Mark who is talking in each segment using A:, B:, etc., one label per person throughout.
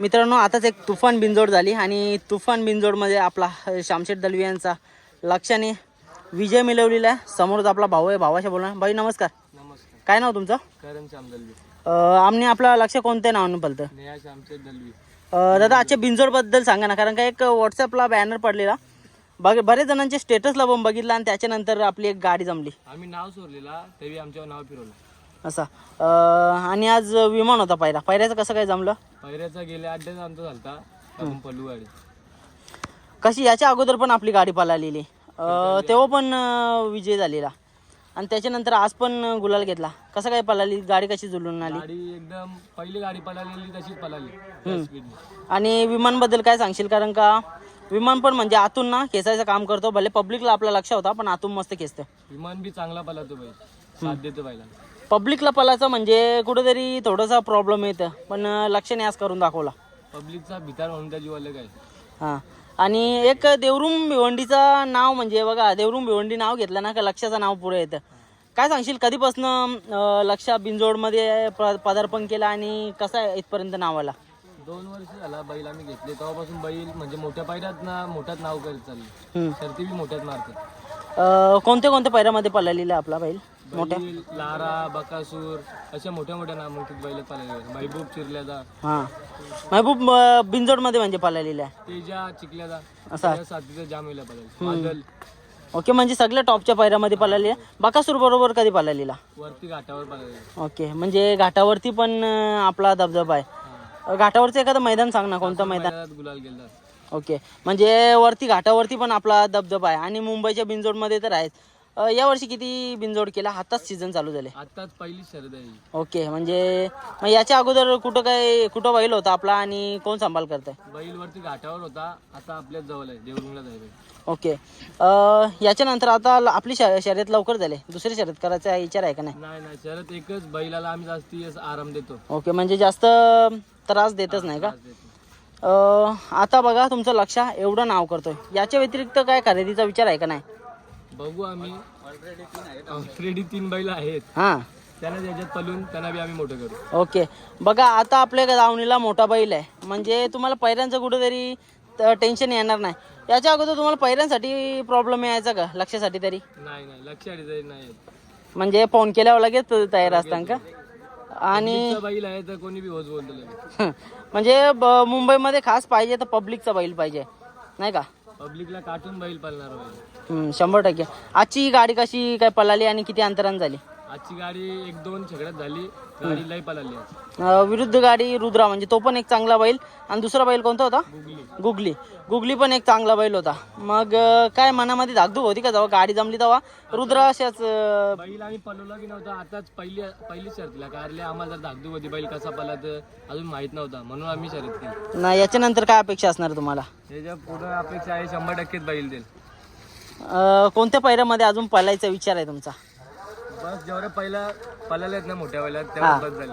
A: मित्रांनो आताच एक तुफान बिंजोड झाली आणि तुफान बिंजोडमध्ये आपला शामशेठ दलवी यांचा लक्षाने विजय मिळवलेला आहे. समोरच आपला भाऊ आहे भावाशी बोलणार. भाई नमस्कार.
B: नमस्कार.
A: काय नाव तुमचं?
B: करण श्याम दलवी.
A: अं, आमने आपला लक्ष कोणत्या नावाने पलतं
B: नेहा दलवी.
A: अं, दादा आजच्या बिंजोडबद्दल सांगा ना कारण का एक व्हॉट्सअपला बॅनर पडलेला. बघ बरेच जणांचे स्टेटसला पण बघितलं आणि त्याच्यानंतर आपली एक गाडी जमली.
B: आम्ही नाव सोडलेला तेव्हा आमच्यावर नाव फिरवलं.
A: असा. अं, आणि आज विमान होता पायरा पायऱ्याचं कसं काय जमलं?
B: पहिल्याचा गेल्या आठ दिवस आमचा झालता. आपण पल्लू गाडी.
A: कशी याच्या अगोदर पण आपली गाडी पळालेली. अं, तेव्हा पण अं, विजय झालेला. आणि त्याच्यानंतर आज पण अं, गुलाल घेतला. कसं काय पळाली? गाडी कशी जुळून आली?
B: गाडी एकदम पहिली गाडी पळालेली तशीच पळाली. स्पीडने
A: आणि विमानबद्दल काय सांगशील? कारण का विमान पण म्हणजे आतून ना खेचायचं काम करतो. भले पब्लिकला आपला लक्ष होता पण आतून मस्त खेचतं
B: विमान बी चांगला पळातो बाई. साथ देतो बाईला.
A: पब्लिकला पळायचं म्हणजे कुठेतरी थोडासा प्रॉब्लेम येतं. पण अं, लक्षाने आज करून दाखवला.
B: पब्लिकचा भितार म्हणून त्या जीवाला काय?
A: हां. आणि एक देवरूम भिवंडीचं नाव म्हणजे बघा देवरूम भिवंडी नाव घेतलं ना का लक्षाचं नाव पुढे येतं. काय सांगशील कधीपासून लक्षा बिंजोडमध्ये प पदार्पण केलं आणि कसं आहे इथपर्यंत नाव आला?
B: दोन वर्ष झाला बैल आम्ही घेतले. तेव्हापासून बैल म्हणजे मोठ्या पायऱ्यात ना मोठ्यात नाव करत चालले. शर्ती बी मोठ्यात मारतात.
A: कोणत्या कोणत्या पैऱ्यामध्ये पळालेला आपला बैल? मोठ्या?
B: लारा बकासूर अशा मोठ्या मोठ्या नामांकित बैल पळाले महबूब चिरल्याचा
A: हां. महबूब अं, बिंजोडमध्ये म्हणजे पळालेला आहे.
B: तेजा चिखल्याचा
A: असा
B: साथीचा जाम वेळेला पळाले मादल
A: ओके म्हणजे सगळ्या टॉपच्या पैऱ्यामध्ये पळाली बकासूर बरोबर कधी पळालेला
B: वरती घाटावर पळाले
A: ओके म्हणजे घाटावरती पण आपला धबधबा आहे. घाटावरचं एखादं मैदान सांग ना कोणतं मैदान?
B: गुलाल गेला
A: ओके म्हणजे वरती घाटावरती पण आपला धबधबा आहे. आणि मुंबईच्या बिंजोडमध्ये तर आहेच. अं, यावर्षी किती बिंजोड केला? आताच सीझन चालू झाले.
B: आताच पहिली शरद आहे.
A: ओके म्हणजे मग याच्या अगोदर कुठं काय कुठं बैल होता आपला आणि कोण सांभाळ करताय?
B: बैल वरती घाटावर होता. आता आपल्याच जवळ आहे देवरुंगला जायला
A: ओके. अं, याच्यानंतर आता ल- आपली शर्य- शर्यत लवकर झाले. दुसरी शर्यत करायचा विचार आहे का नाही?
B: नाही नाही शरद एकच. बैलाला आम्ही जास्ती असं आराम देतो.
A: ओके म्हणजे जास्त त्रास देतच नाही का?
B: त्रास देतो.
A: अं, आता बघा तुमचं लक्ष एवढं नाव करतोय. याच्या व्यतिरिक्त काय खरेदीचा विचार आहे का नाही?
B: बघू आम्ही. ऑलरेडी तीन बैल आहेत.
A: हां.
B: त्यांना त्याच्यात पलून त्यांना बी आम्ही मोठं करू.
A: ओके. बघा आता आपल्या दावणीला मोठा बैल आहे. म्हणजे तुम्हाला पैऱ्यांचं कुठेतरी टेन्शन येणार नाही. याच्या अगोदर तुम्हाला पैऱ्यांसाठी प्रॉब्लेम यायचा का? लक्षासाठी तरी?
B: नाही नाही.
A: म्हणजे फोन केल्यावर लगेच तयार असतात का? आणि
B: बैल आहे तर कोणी बी होच बोलतो लगेच.
A: म्हणजे ब- मुंबईमध्ये खास पाहिजे तर पब्लिकचा बैल पाहिजे. नाही का?
B: पब्लिकला काटून बैल
A: हम्म, शंभर टक्के. आजची गाडी कशी काय पळाली आणि किती अंतराने झाली?
B: आजची गाडी एक दोन छकड्यात झाली. गाडी पळाली आज.
A: अं, विरुद्ध गाडी रुद्रा म्हणजे तो पण एक चांगला बैल. आणि दुसरा बैल कोणता होता?
B: गुगली.
A: गुगली. गुगली पण एक चांगला बैल होता. मग अं, काय मनामध्ये धाकधूक होती का जेव्हा गाडी जमली तेव्हा? रुद्र अशाच अं,
B: बैल आम्ही पळवला की नव्हता. आताच पहिली पहिली शर्तीला कारले आम्हाला जर धाकधूक होती. बैल कसा पळत अजून माहीत नव्हता. म्हणून आम्ही शर्यत केली.
A: ना याच्यानंतर काय अपेक्षा असणार तुम्हाला?
B: त्याच्या पुढे अपेक्षा आहे शंभर टक्केच बैल देईल.
A: अं, कोणत्या पैऱ्यामध्ये अजून पळायचा विचार आहे तुमचा?
B: बस जेवढ्या पहिला पळाले आहेत ना मोठ्या बस झाले.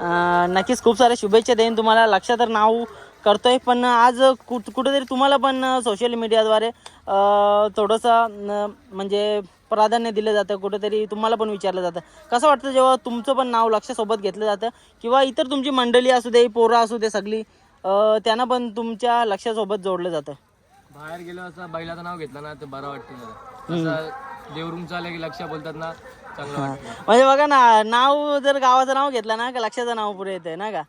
A: अं, नक्कीच खूप साऱ्या शुभेच्छा देईन तुम्हाला. लक्षात तर नाव करतोय पण आज कुठ कुठेतरी तुम्हाला पण सोशल मीडियाद्वारे अं, थोडंसं म्हणजे प्राधान्य दिलं जातं कुठेतरी तुम्हाला पण विचारलं जातं. कसं वाटतं जेव्हा तुमचं पण नाव लक्षासोबत घेतलं जातं किंवा इतर तुमची मंडळी असू दे पोरं असू दे सगळी अं, त्यांना पण तुमच्या लक्षासोबत जोडलं जातं?
B: बाहेर गेलो असं बैलाचं नाव घेतलं ना तर बरं वाटतं जरा असं देवरूमचं आलं की लक्ष बोलतात ना चांगलं वाटतं.
A: म्हणजे बघा ना नाव जर गावाचं नाव घेतलं ना का लक्षाचं नाव पुढे येतं ना का?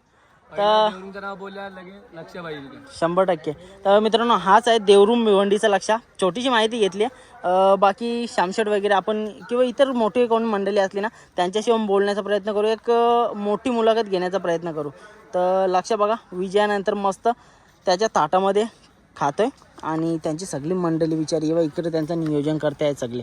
B: पहिलं देवरूमचं नाव बोलल्या लगे लक्ष
A: शंभर टक्के. तर मित्रांनो हाच आहे देवरूम भिवंडीचा लक्षा. छोटीशी माहिती घेतली आहे. बाकी शामशेट वगैरे आपण किंवा इतर मोठी कोण मंडळी असली ना त्यांच्याशी आपण बोलण्याचा प्रयत्न करू. एक मोठी मुलाखत घेण्याचा प्रयत्न करू. तर लक्ष बघा विजयानंतर मस्त त्याच्या ताटामध्ये खातोय. आणि त्यांची सगळी मंडळी विचार येवा इकडे त्यांचं नियोजन करतायत सगळे.